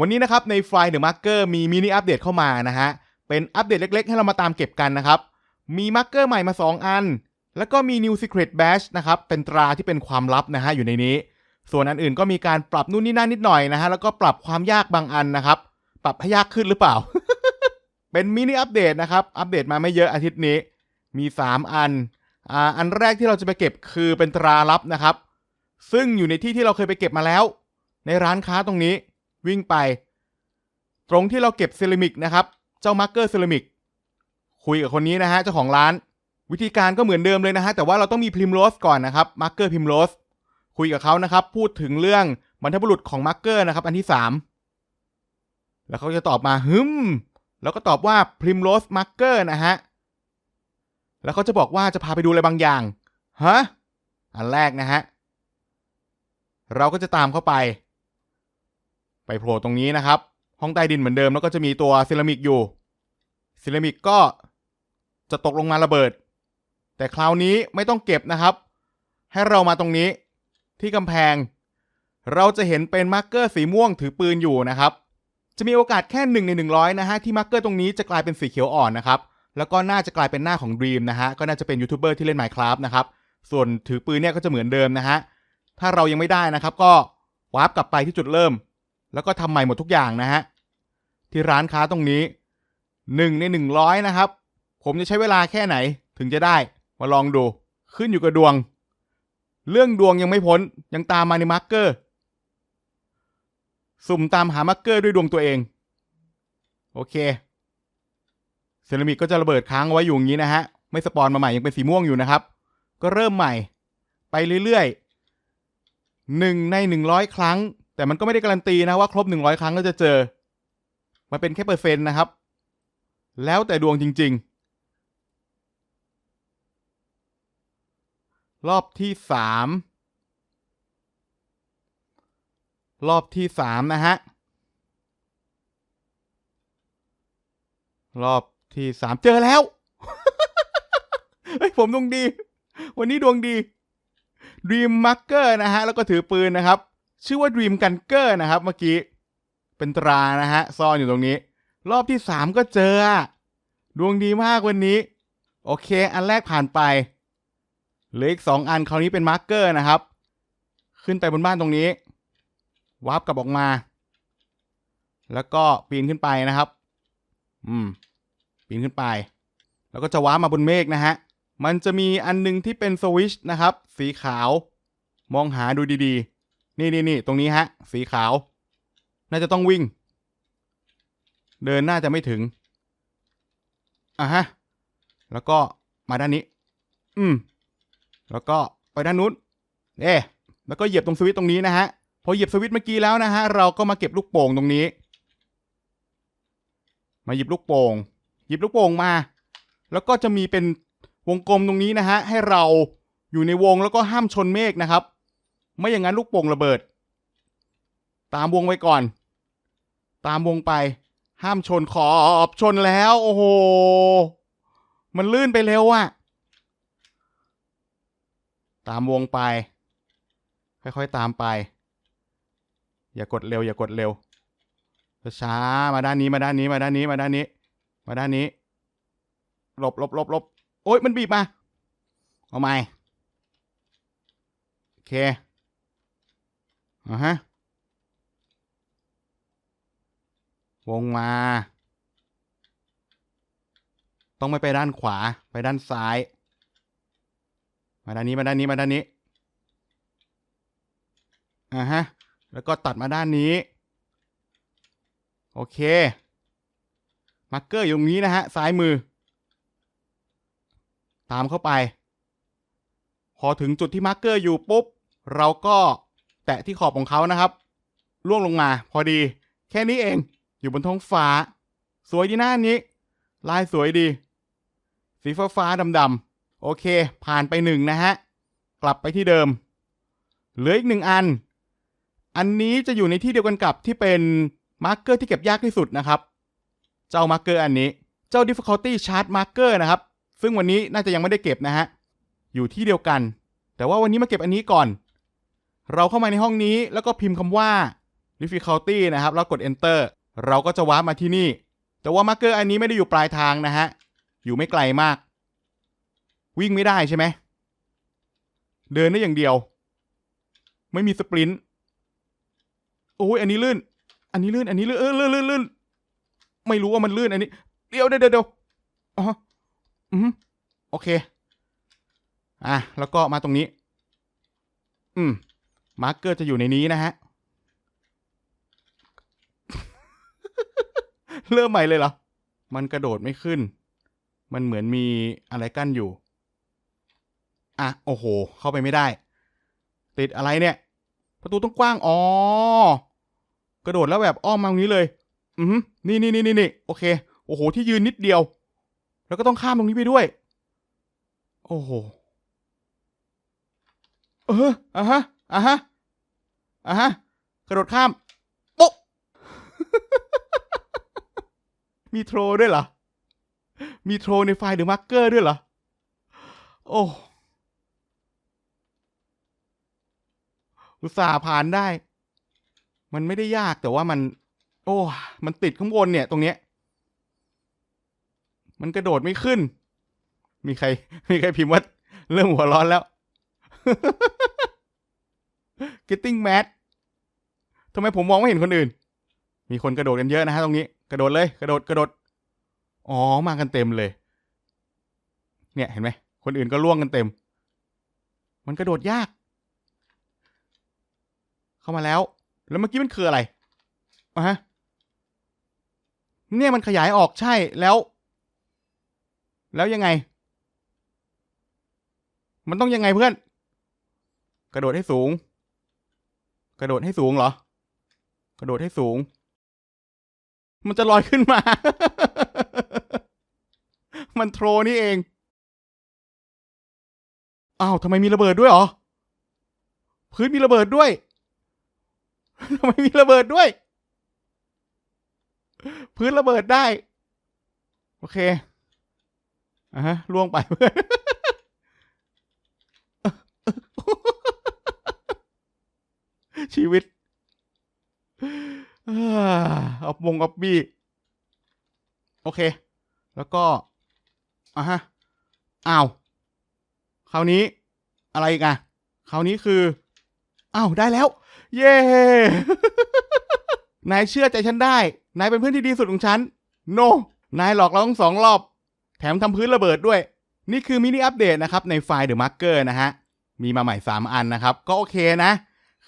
วันนี้นะครับในไฟล์ The Marker มีมินิอัปเดตเข้ามานะฮะ เป็นอัปเดตเล็กๆ ให้เรามาตามเก็บกันนะครับ มีมาร์เกอร์ใหม่มา 2 อัน แล้วก็มี New Secret Badge นะครับ เป็นตราที่เป็นความลับนะฮะอยู่ในนี้ ส่วนอันอื่นก็มีการปรับนู่นนี่นั่นนิดหน่อยนะฮะ แล้วก็ปรับความยากบางอันนะครับ ปรับให้ยากขึ้นหรือเปล่า เป็นมินิอัปเดตนะครับ อัปเดตมาไม่เยอะอาทิตย์นี้ มี 3 อัน อ่า อันแรกที่เราจะไปเก็บคือเป็นตราลับนะครับ ซึ่งอยู่ในที่ที่เราเคยไปเก็บมาแล้ว ในร้านค้าตรงนี้ วิ่งไป ตรงที่เราเก็บเซรามิกนะครับ เจ้ามาร์กเกอร์เซรามิกคุยกับคนนี้นะฮะเจ้าของร้าน วิธีการก็เหมือนเดิมเลยนะฮะแต่ว่าเราต้องมีพิมโรสก่อนนะครับมาร์กเกอร์พิมโรสคุยกับเขานะครับ พูดถึงเรื่องบรรพบุรุษของมาร์กเกอร์นะครับ อันที่สามแล้วเขาจะตอบมาฮึมแล้วก็ตอบว่าพิมโรสมาร์กเกอร์นะฮะแล้วเขาจะบอกว่าจะพาไปดูอะไรบางอย่างฮะอันแรกนะฮะเราก็จะตามเข้าไป ไปโผล่ตรงนี้นะครับ ห้องใต้ดินเหมือนเดิมแล้วก็จะมีตัวเซรามิกอยู่เซรามิกก็จะตกลงมาระเบิด แต่คราวนี้ไม่ต้องเก็บนะครับ ให้เรามาตรงนี้ที่กำแพง เราจะเห็นเป็นมาร์กเกอร์สีม่วงถือปืนอยู่นะครับ จะมีโอกาสแค่หนึ่งในหนึ่งร้อยนะฮะที่มาร์กเกอร์ตรงนี้จะกลายเป็นสีเขียวอ่อนนะครับแล้วก็น่าจะกลายเป็นหน้าของ Dream นะฮะ ก็น่าจะเป็นยูทูบเบอร์ที่เล่น Minecraft นะครับ ส่วนถือปืนเนี่ยก็จะเหมือนเดิมนะฮะ ถ้าเรายังไม่ได้นะครับ ก็วาร์ปกลับไปที่จุดเริ่ม แล้วก็ทำใหม่หมดทุกอย่างนะฮะ ที่ร้านค้าตรงนี้หนึ่งในหนึ่งร้อยนะครับ ผมจะใช้เวลาแค่ไหนถึงจะได้ มาลองดู ขึ้นอยู่กับดวง เรื่องดวงยังไม่พ้น ยังตามมาในมาร์กเกอร์ สุ่มตามหามาร์กเกอร์ด้วยดวงตัวเอง โอเค เซรามิกก็จะระเบิดค้างไว้อยู่อย่างนี้นะฮะ ไม่สปอนมาใหม่ยังเป็นสีม่วงอยู่นะครับ ก็เริ่มใหม่ ไปเรื่อยๆหนึ่งในหนึ่งร้อยครั้ง แต่มันก็ไม่ได้การันตีนะว่าครบหนึ่งร้อยครั้งก็จะเจอ มันเป็นแค่เปอร์เซ็นต์นะครับ แล้วแต่ดวงจริง ๆ รอบที่สามรอบที่สามนะฮะ รอบที่สามเจอแล้ว เฮ้ย ผมดวงดี วันนี้ดวงดี Dream Marker นะฮะ แล้วก็ถือปืนนะครับ ชื่อว่า Dream Gunker นะครับ เมื่อกี้ เป็นตรานะฮะซ่อนอยู่ตรงนี้ รอบที่สามก็เจอ ดวงดีมากวันนี้ โอเค อันแรกผ่านไปเหลืออีกสองอันคราวนี้เป็นมาร์กเกอร์นะครับ ขึ้นไปบนบ้านตรงนี้วาร์ปกลับออกมา แล้วก็ปีนขึ้นไปนะครับ อืม ปีนขึ้นไป แล้วก็จะว้าร์ปมาบนเมฆนะฮะ มันจะมีอันหนึงที่เป็นสวิชนะครับ สีขาว มองหาดูดีๆ นี่นี่นี่ตรงนี้ฮะ สีขาว น่าจะต้องวิ่ง เดินน่าจะไม่ถึงอะฮะ แล้วก็มาด้านนี้ อืม แล้วก็ไปด้านนู้นเอ๊แล้วก็เหยียบตรงสวิตช์ตรงนี้นะฮะ พอเหยียบสวิตช์เมื่อกี้แล้วนะฮะ เราก็มาเก็บลูกโป่งตรงนี้ มาหยิบลูกโป่ง หยิบลูกโป่งมา แล้วก็จะมีเป็นวงกลมตรงนี้นะฮะ ให้เราอยู่ในวงแล้วก็ห้ามชนเมฆนะครับ ไม่อย่างนั้นลูกโป่งระเบิด ตามวงไว้ก่อน ตามวงไป ห้ามชนขอบชนแล้ว โอ้โห มันลื่นไปเร็วอะตามวงไป ค่อยๆตามไป อย่ากดเร็ว อย่ากดเร็วช้ามาด้านนี้มาด้านนี้มาด้านนี้มาด้านนี้ มาด้านนี้หลบหลบหลบหลบโอ๊ยมันบีบมาเอาใหม่โอเค อ่าฮะ วงมา ต้องไม่ไปด้านขวา ไปด้านซ้าย มาด้านนี้ มาด้านนี้ มาด้านนี้ อ่าฮะ แล้วก็ตัดมาด้านนี้ โอเค มาร์เกอร์อยู่ตรงนี้นะฮะ ซ้ายมือ ตามเข้าไป พอถึงจุดที่มาร์เกอร์อยู่ปุ๊บ เราก็ แตะที่ขอบของเขานะครับล่วงลงมา พอดี แค่นี้เองอยู่บนท้องฟ้า สวยดีหน้านี้ ลายสวยดี สีฟ้าฟ้าดำดำๆโอเค ผ่านไปหนึ่งนะฮะ กลับไปที่เดิม เหลืออีกหนึ่งอัน อันนี้จะอยู่ในที่เดียวกันกับที่เป็นมาร์กเกอร์ที่เก็บยากที่สุดนะครับ เจ้ามาร์กเกอร์อันนี้ เจ้า difficulty chart marker นะครับ ซึ่งวันนี้น่าจะยังไม่ได้เก็บนะฮะ อยู่ที่เดียวกัน แต่ว่าวันนี้มาเก็บอันนี้ก่อน เราเข้ามาในห้องนี้แล้วก็พิมพ์คำว่า difficulty นะครับ แล้วกด enter เราก็จะวาร์ปมาที่นี่ แต่ว่ามาร์กเกอร์อันนี้ไม่ได้อยู่ปลายทางนะฮะ อยู่ไม่ไกลมาก วิ่งไม่ได้ใช่ไหม เดินได้อย่างเดียว ไม่มีสปรินต์โอ้ยอันนี้ลื่น อันนี้ลื่น อันนี้ลื่น เออลื่นลื่นลื่นไม่รู้ว่ามันลื่นอันนี้ เดี๋ยวเดี๋ยวเดี๋ยวอ๋ออืมโอเค อะ แล้วก็มาตรงนี้ อืม มาร์กเกอร์จะอยู่ในนี้นะฮะ เริ่มใหม่เลยเหรอ มันกระโดดไม่ขึ้น มันเหมือนมีอะไรกั้นอยู่ อะ โอ้โห เข้าไปไม่ได้ ติดอะไรเนี่ย ประตูต้องกว้าง อ๋อ กระโดดแล้วแบบอ้อมมาตรงนี้เลย อือหือนี่นี่นี่นี่นี่โอเค โอ้โห ที่ยืนนิดเดียว แล้วก็ต้องข้ามตรงนี้ไปด้วย โอ้โห เอออะฮะ อะฮะอะฮะกระโดดข้ามโป๊ะมีโทรด้วยเหรอ มีโทรในไฟล์เดอมาร์เกอร์ด้วยเหรอ โอ้อุตส่าห์ผ่านได้ มันไม่ได้ยากแต่ว่ามัน โอ้ มันติดข้างบนเนี่ย ตรงเนี้ย มันกระโดดไม่ขึ้น มีใคร มีใครพิมพ์ว่า เริ่มหัวร้อนแล้ว getting mad ทำไมผมมองไม่เห็นคนอื่น มีคนกระโดดกันเยอะนะฮะตรงนี้ กระโดดเลย กระโดด กระโดด อ๋อ มากันเต็มเลย เนี่ยเห็นไหม คนอื่นก็ล่วงกันเต็ม มันกระโดดยาก เข้ามาแล้ว แล้วเมื่อกี้มันคืออะไรอะฮะ เนี่ยมันขยายออกใช่ แล้ว แล้วยังไง มันต้องยังไงเพื่อน กระโดดให้สูง กระโดดให้สูงเหรอ กระโดดให้สูง มันจะลอยขึ้นมา มันโทรนี่เองอ้าวทำไมมีระเบิดด้วยหรอ พื้นมีระเบิดด้วยทำไมมีระเบิดด้วย พื้นระเบิดได้ โอเคอะฮะล่วงไปเพื่อน ชีวิตเอาบงเอาบี้โอเค แล้วก็อะฮะอ้าวคราวนี้อะไรอีกอะคราวนี้คืออ้าวได้แล้ว เย้นายเชื่อใจฉันได้ นายเป็นเพื่อนที่ดีสุดของฉัน โนนายหลอกเราทั้งสองรอบ แถมทำพื้นระเบิดด้วย นี่คือมินิอัปเดตนะครับ ในไฟล์ The Marker นะฮะ มีมาใหม่ 3 อันนะครับ ก็โอเคนะ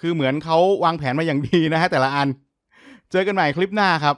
คือเหมือนเขาวางแผนมาอย่างดีนะฮะแต่ละอัน เจอกันใหม่คลิปหน้าครับ